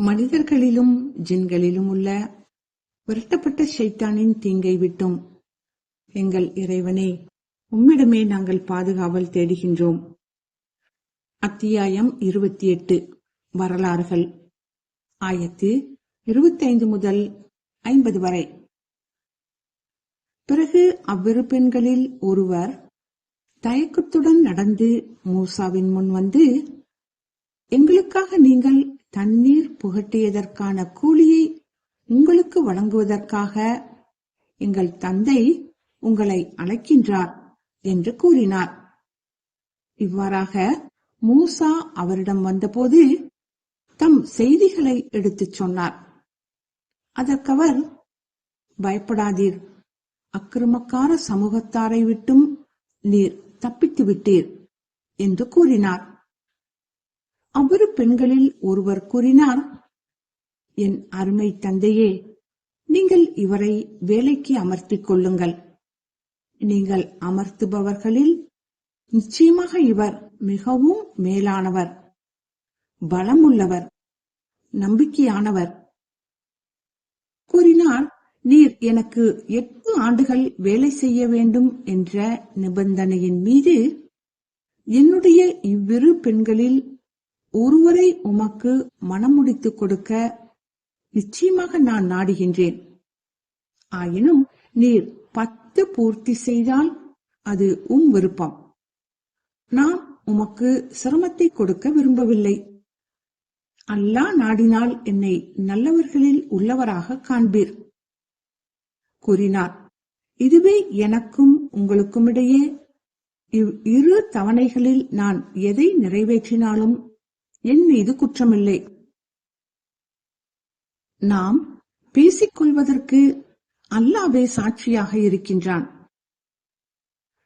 மனிதர்களிலும் ஜின்களிலும் உள்ள விரட்டப்பட்ட ஷைத்தானின் தீங்கை விட்டும். எங்கள் இறைவனே உம்மிடமே நாங்கள் பாதுகாவல் தேடுகின்றோம். அத்தியாயம் இருபத்தி எட்டு. வரலாறுகள். ஆயத்து இருபத்தைந்து முதல் ஐம்பது வரை. பிறகு அவ்விரு பெண்களில் ஒருவர் தயக்கத்துடன் நடந்து மூசாவின் முன் வந்து எங்களுக்காக நீங்கள் தண்ணீர் புகட்டியதற்கான கூலியை உங்களுக்கு வழங்குவதற்காக எங்கள் தந்தை உங்களை அழைக்கின்றார் என்று கூறினார். இவ்வாறாக மூசா அவரிடம் வந்தபோது தம் செய்திகளை எடுத்துச் சொன்னார். அதற்கவர் பயப்படாதீர். அக்கிரமக்கார சமூகத்தாரை விட்டும் நீர் தப்பித்து விட்டீர் என்று கூறினார். அவ்விரு பெண்களில் ஒருவர் கூறினார் என் அருமை தந்தையே நீங்கள் இவரை வேலைக்கு அமர்த்திக் கொள்ளுங்கள். நீங்கள் அமர்த்துபவர்களில் நிச்சயமாக இவர் மிகவும் மேலானவர் பலமுள்ளவர் நம்பிக்கையானவர். கூறினார் நீர் எனக்கு எட்டு ஆண்டுகள் வேலை செய்ய வேண்டும் என்ற நிபந்தனையின் மீது என்னுடைய இவ்விரு பெண்களில் ஒருவரை உமக்கு மனம் முடித்துக் கொடுக்க நிச்சயமாக நான் நாடுகின்றேன். ஆயினும் நீர் பத்து பூர்த்தி செய்தால் அது உம் விருப்பம். நான் உமக்கு சிரமத்தை கொடுக்க விரும்பவில்லை. அல்லாஹ் நாடினால் என்னை நல்லவர்களில் உள்ளவராக காண்பீர். கூறினார் இதுவே எனக்கும் உங்களுக்கும் இடையே இவ் இரு தவணைகளில் நான் எதை நிறைவேற்றினாலும் என் மீது குற்றமில்லை. நாம் பேசிக்கொள்வதற்கு அல்லாவே சாட்சியாக இருக்கின்றான்.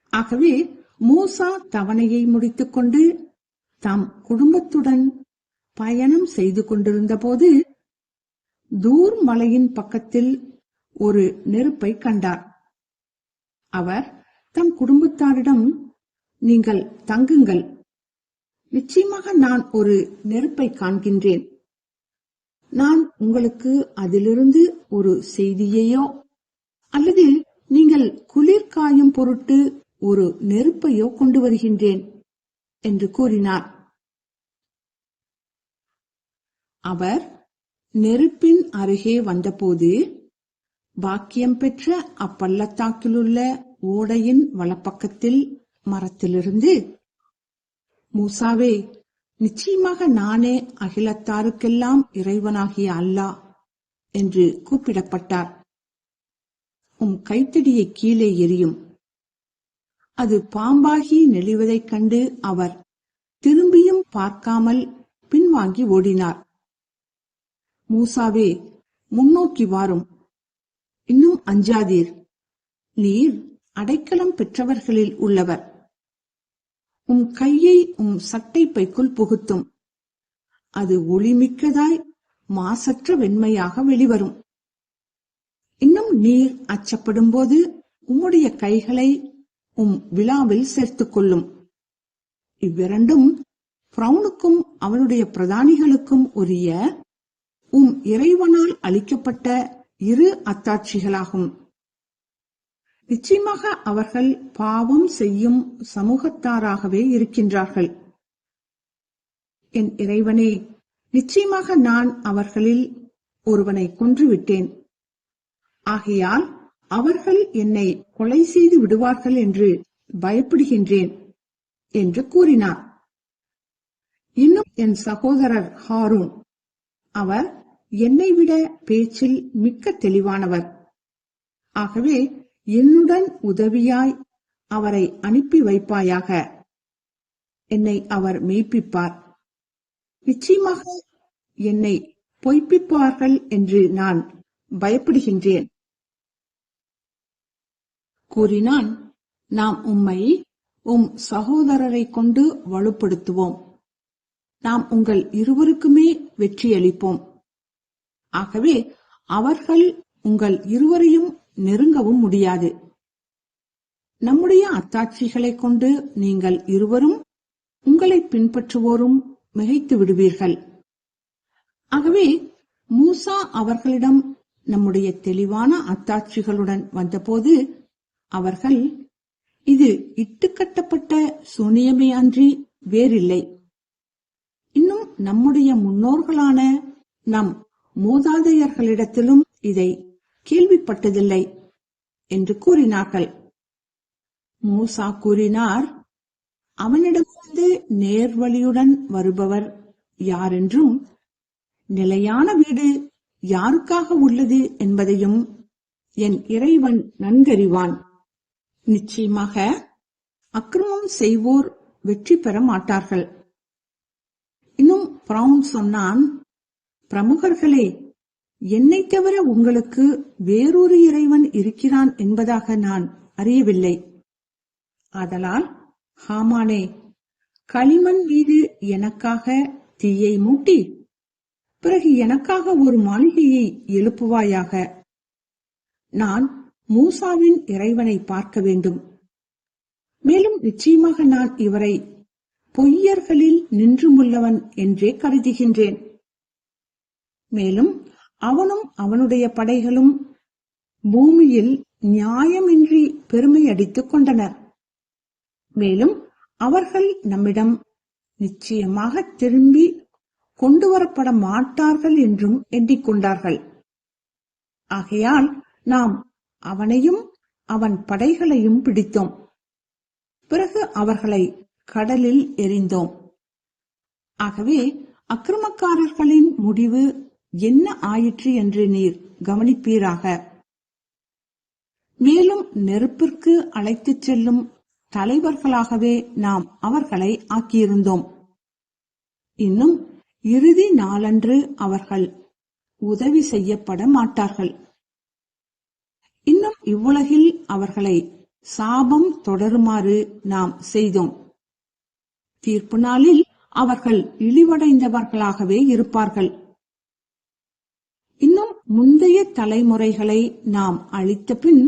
ஆகவே மூசா தவணையை முடித்துக்கொண்டு தம் குடும்பத்துடன் பயணம் செய்து கொண்டிருந்த போது தூர் மலையின் பக்கத்தில் ஒரு நெருப்பை கண்டார். அவர் தம் குடும்பத்தாரிடம் நீங்கள் தங்குங்கள். நிச்சயமாக நான் ஒரு நெருப்பை காண்கின்றேன். நான் உங்களுக்கு அதிலிருந்து ஒரு செய்தியையோ அல்லது நீங்கள் குளிர் காயும் பொருட்டு ஒரு நெருப்பையோ கொண்டு வருகின்றேன் என்று கூறினார். அவர் நெருப்பின் அருகே வந்தபோது பாக்கியம் பெற்ற அப்பள்ளத்தாக்கிலுள்ள ஓடையின் வலப்பக்கத்தில் மரத்திலிருந்து மூசாவே நிச்சயமாக நானே அகிலத்தாருக்கெல்லாம் இறைவனாகிய அல்லாஹ் என்று கூப்பிடப்பட்டார். உம் கைத்தடியை கீழே எரியும் அது பாம்பாகி நெளிவதைக் கண்டு அவர் திரும்பியும் பார்க்காமல் பின்வாங்கி ஓடினார். மூசாவே முன்னோக்கி வாரும். இன்னும் அஞ்சாதீர். நீர் அடைக்கலம் பெற்றவர்களில் உள்ளவர். உம் கையை உம் சட்டை பைக்குள் புகுத்தும். அது ஒளிமிக்கதாய் மாசற்ற வெண்மையாக வெளிவரும். இன்னும் நீர் அச்சப்படும் போது உம்முடைய கைகளை உம் விழாவில் சேர்த்துக் கொள்ளும். இவ்விரண்டும் பிரவுனுக்கும் அவனுடைய பிரதானிகளுக்கும் உரிய உம் இறைவனால் அளிக்கப்பட்ட இரு அத்தாட்சிகளாகும். நிச்சயமாக அவர்கள் பாவம் செய்யும் சமூகத்தாராகவே இருக்கின்றார்கள். என் இறைவனே நிச்சயமாக நான் அவர்களில் ஒருவனை கொன்றுவிட்டேன். ஆகையால் அவர்கள் என்னை கொலை செய்து விடுவார்கள் என்று பயப்படுகின்றேன் என்று கூறினார். இன்னும் என் சகோதரர் ஹாரூன். அவர் என்னை விட பேச்சில் மிக்க தெளிவானவர். ஆகவே என்னுடன் உதவியாய் அவரை அனுப்பி வைப்பாயாக? என்னை அவர் மெய்ப்பிப்பார். நிச்சயமாக என்னை பொய்ப்பிப்பார்கள் என்று நான் பயப்படுகின்றேன். கூறினான் நாம் உம்மை உம் சகோதரரை கொண்டு வலுப்படுத்துவோம். நாம் உங்கள் இருவருக்குமே வெற்றியளிப்போம். ஆகவே அவர்கள் உங்கள் இருவரையும் நெருங்கவும் முடியாது. நம்முடைய அத்தாட்சிகளைக் கொண்டு நீங்கள் இருவரும் உங்களை பின்பற்றுவோரும் மிகைத்து விடுவீர்கள். ஆகவே மூசா அவர்களிடம் நம்முடைய தெளிவான அத்தாட்சிகளுடன் வந்தபோது அவர்கள் இது இட்டுக்கட்டப்பட்ட சூனியமே அன்றி வேறில்லை. இன்னும் நம்முடைய முன்னோர்களான நம் மூதாதையர்களிடத்திலும் இதை கேள்விப்பட்டதில்லை என்று கூறினார்கள். மூசா கூறினார் அவனிடமிருந்து நேர்வழியுடன் வருபவர் யாரென்றும் நிலையான வீடு யாருக்காக உள்ளது என்பதையும் என் இறைவன் நன்கறிவான். நிச்சயமாக அக்கிரமம் செய்வோர் வெற்றி பெற மாட்டார்கள். இன்னும் பிரவுன் சொன்னான் பிரமுகர்களே என்னை தவிர உங்களுக்கு வேறொரு இறைவன் இருக்கிறான் என்பதாக நான் அறியவில்லை. ஆதலால் ஹாமானே களிமண் மீது எனக்காக தீயை மூட்டி பிறகு எனக்காக ஒரு மாளிகையை எழுப்புவாயாக. நான் மூசாவின் இறைவனை பார்க்க வேண்டும். மேலும் நிச்சயமாக நான் இவரை பொய்யர்களில் நின்றுமுள்ளவன் என்றே கருதுகின்றேன். மேலும் அவனும் அவனுடைய படைகளும் பூமியில் நியாயமின்றி பெருமை அடித்துக் கொண்டனர். மேலும் அவர்கள் நம்மிடம் நிச்சயமாக திரும்பி கொண்டு வரப்பட மாட்டார்கள் என்றும் எண்ணிக்கொண்டார்கள் ஆகையால் நாம் அவனையும் அவன் படைகளையும் பிடித்தோம். பிறகு அவர்களை கடலில் எரிந்தோம் ஆகவே அக்கிரமக்காரர்களின் முடிவு என்ன ஆயிற்று என்று நீர் கவனிப்பீராக? மேலும் நெருப்பிற்கு அழைத்துச் செல்லும் தலைவர்களாகவே நாம் அவர்களை ஆக்கியிருந்தோம். இன்னும் இறுதி நாளன்று அவர்கள் உதவி செய்யப்பட மாட்டார்கள். இன்னும் இவ்வுலகில் அவர்களை சாபம் தொடருமாறு நாம் செய்தோம். தீர்ப்பு நாளில் அவர்கள் இழிவடைந்தவர்களாகவே இருப்பார்கள். முந்தைய தலைமுறைகளை நாம் அழித்த பின்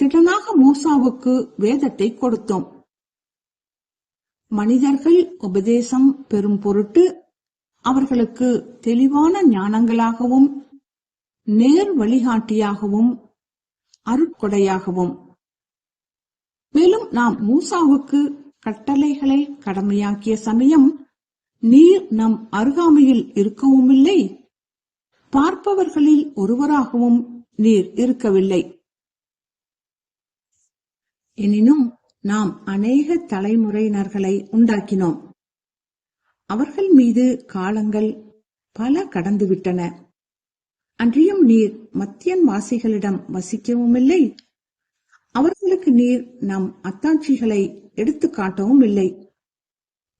திடனாக மூசாவுக்கு வேதத்தை கொடுத்தோம். மனிதர்கள் உபதேசம் பெறும் பொருட்டு அவர்களுக்கு தெளிவான ஞானங்களாகவும் நேர் வழிகாட்டியாகவும் அருட்கொடையாகவும். மேலும் நாம் மூசாவுக்கு கட்டளைகளை கடமையாக்கிய சமயம் நீர் நம் அருகாமையில் இருக்கவும் இல்லை பார்ப்பவர்களில் ஒருவராகவும் நீர் இருக்கவில்லை. எனினும் நாம் அநேக தலைமுறையினர்களை உண்டாக்கினோம். அவர்கள் மீது காலங்கள் பல கடந்துவிட்டன. அன்றியும் நீர் மத்தியன் வாசிகளிடம் வசிக்கவும் இல்லை. அவர்களுக்கு நீர் நம் அத்தாட்சிகளை எடுத்து காட்டவும் இல்லை.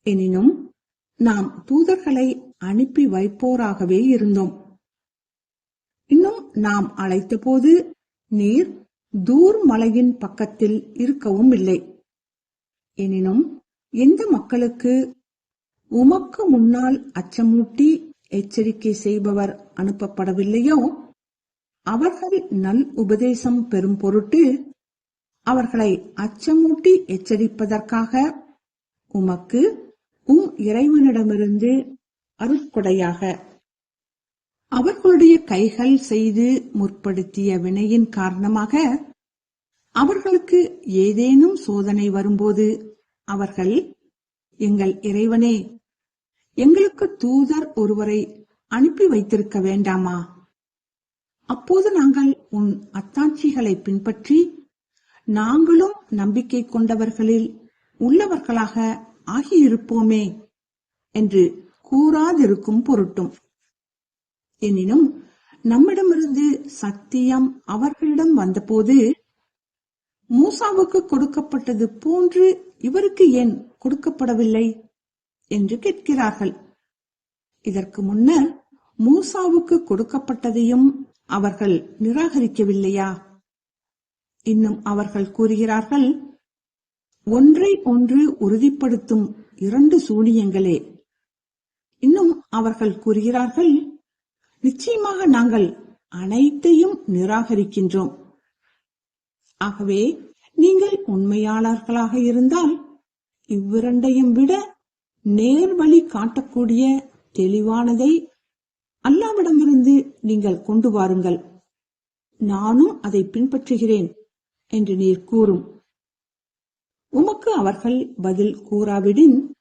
எனினும் நாம் தூதர்களை அனுப்பி வைப்போராகவே இருந்தோம். இன்னும் நாம் அழைத்தபோது நீர் தூர் மலையின் பக்கத்தில் இருக்கவும் இல்லை. எனினும் எந்த மக்களுக்கு உமக்கு முன்னால் அச்சமூட்டி எச்சரிக்கை செய்பவர் அனுப்பப்படவில்லையோ? அவர்கள் நல் உபதேசம் பெறும் பொருட்டு அவர்களை அச்சமூட்டி எச்சரிப்பதற்காக உமக்கு உம் இறைவனிடமிருந்து அருட்கொடையாக அவர்களுடைய கைகள் செய்து முற்படுத்திய வினையின் காரணமாக அவர்களுக்கு ஏதேனும் சோதனை வரும்போது அவர்கள் எங்கள் இறைவனே எங்களுக்கு தூதர் ஒருவரை அனுப்பி வைத்திருக்க வேண்டாமா? அப்போது நாங்கள் உன் அத்தாட்சிகளை பின்பற்றி நாங்களும் நம்பிக்கை கொண்டவர்களில் உள்ளவர்களாக ஆகியிருப்போமே என்று கூறாதிருக்கும் பொருட்டும். எனினும் நம்மிடமிருந்து சத்தியம் அவர்களிடம் வந்தபோது மூசாவுக்கு கொடுக்கப்பட்டது போன்று இவருக்கு ஏன் கொடுக்கப்படவில்லை? என்று கேட்கிறார்கள். இதற்கு முன்னர் மூசாவுக்கு கொடுக்கப்பட்டதையும் அவர்கள் நிராகரிக்கவில்லையா? இன்னும் அவர்கள் கூறுகிறார்கள் ஒன்றை ஒன்று உறுதிப்படுத்தும் இரண்டு சூனியங்களே. இன்னும் அவர்கள் கூறுகிறார்கள் நிச்சயமாக நாங்கள் அனைத்தையும் நிராகரிக்கின்றோம். ஆகவே நீங்கள் உண்மையாளர்களாக இருந்தால் இவ்விரண்டையும் விட நேர்வழி காட்டக்கூடிய தெளிவானதை அல்லாவிடமிருந்து நீங்கள் கொண்டு வாருங்கள். நானும் அதை பின்பற்றுகிறேன் என்று நீர் கூறும். உமக்கு அவர்கள் பதில் கூறாவிடின்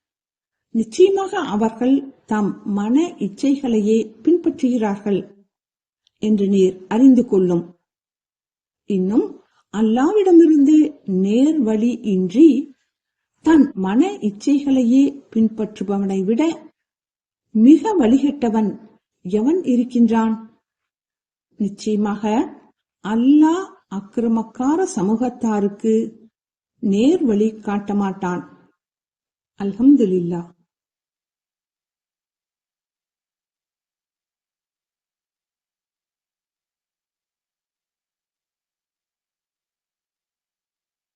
நிச்சயமாக அவர்கள் தம் மன இச்சைகளையே பின்பற்றுகிறார்கள் என்று நீர் அறிந்து கொள்ளும். இன்னும் அல்லாவிடமிருந்து நேர் வழி இன்றி தன் மன இச்சைகளையே பின்பற்றுபவனை விட மிக வழிகட்டவன் எவன் இருக்கின்றான்? நிச்சயமாக அல்லாஹ் அக்கிரமக்கார சமூகத்தாருக்கு நேர் வழி காட்டமாட்டான். அல்ஹம்துலில்லாஹ்.